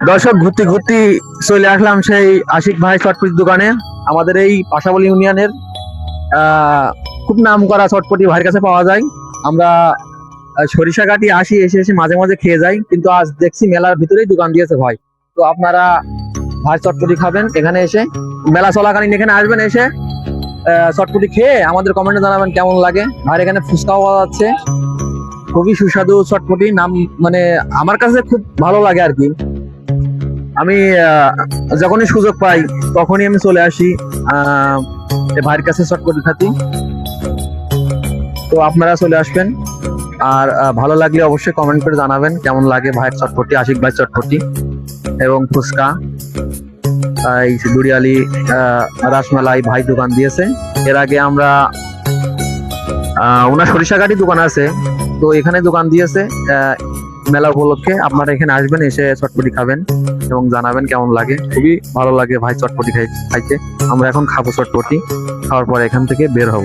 দর্শক, ঘুরতে ঘুরতে চলে আসলাম সেই আশিক ভাই চটপটির দোকানে। আমাদের এই পাশাবলী ইউনিয়নের খুব নাম করা চটপটি ভাইয়ের কাছে পাওয়া যায়। আমরা সরিষা কাটি আসি, এসে এসে মাঝে মাঝে খেয়ে যাই, কিন্তু আজ দেখছি মেলার ভিতরেই দোকান দিয়েছে ভাই। তো আপনারা ভাই চটপটি খাবেন এখানে এসে। মেলা চলাকালীন এখানে আসবেন এসে চটপটি খেয়ে আমাদের কমেন্টে জানাবেন কেমন লাগে। আর এখানে ফুচকাও পাওয়া যাচ্ছে। খুবই সুস্বাদু চটপটি নাম মানে আমার কাছে খুব ভালো লাগে আর কি। আমি যখনই সুযোগ পাই, তখনই আমি চলে আসি ভাইয়ের কাছে চটপটি খাতি। তো আপনারা চলে আসবেন। আর ভালো লাগলে অবশ্যই কমেন্ট করে জানাবেন কেমন লাগে ভাইয়ের চটপটি, আশিক ভাই চটপটি এবং ফুচকা। এই দুরিয়ালি রাসমালাই ভাই দোকান দিয়েছে। এর আগে আমরা ওনার সরিষাঘাটি দোকান আছে। তো এখানে দোকান দিয়েছে মেলা উপলক্ষে আপনারা এখানে আসবেন, এসে চটপটি খাবেন এবং জানাবেন কেমন লাগে। খুবই ভালো লাগে ভাই চটপটি খাই খাইতে। আমরা এখন খাব চটপটি, খাওয়ার পর এখান থেকে বের হব।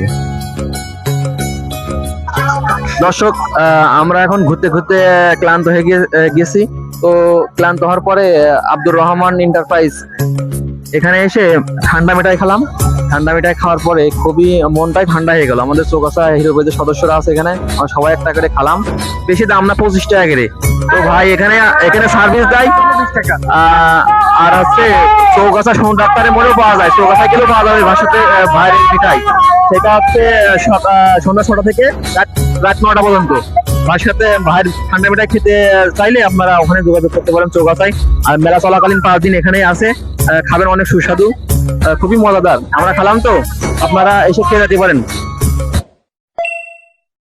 দর্শক আমরা এখন ঘুরতে ঘুরতে ক্লান্ত হয়ে গেছি। তো ক্লান্ত হওয়ার পরে আব্দুর রহমান এন্টারপ্রাইজ এখানে এসে ঠান্ডা মিঠাই খেলাম। ঠান্ডা মিঠাই খাওয়ার পরে খুবই মনটাই ঠান্ডা হয়ে গেল। আমাদের চৌকাছা হিরো বেদের সদস্যরা আছে এখানে। আমরা সবাই একটা করে খালাম। বেশি দাম না, পঁচিশ টাকা করে। তো ভাই, এখানে এখানে সার্ভিস দেয়। আর হচ্ছে চৌগাছা সোন ডাক্তারের মোড়েও পাওয়া যায়। চৌগাছা গেলেও পাওয়া যাবে ভাষাতে ভাইয়ের মিঠাই। সেটা হচ্ছে সন্ধ্যা ছটা থেকে রাত রাত নটা পর্যন্ত। ভাইয়ের সাথে, ভাইয়ের ঠান্ডা মিঠাই খেতে চাইলে আপনারা ওখানে যোগাযোগ করতে পারেন চৌগাছায় আর মেলা চলাকালীন পাঁচ দিন এখানেই আছে। খাবেন অনেক সুস্বাদু খুবই মজাদার। আমরা খেলাম তো আপনারা এসে খেয়ে যেতে পারেন।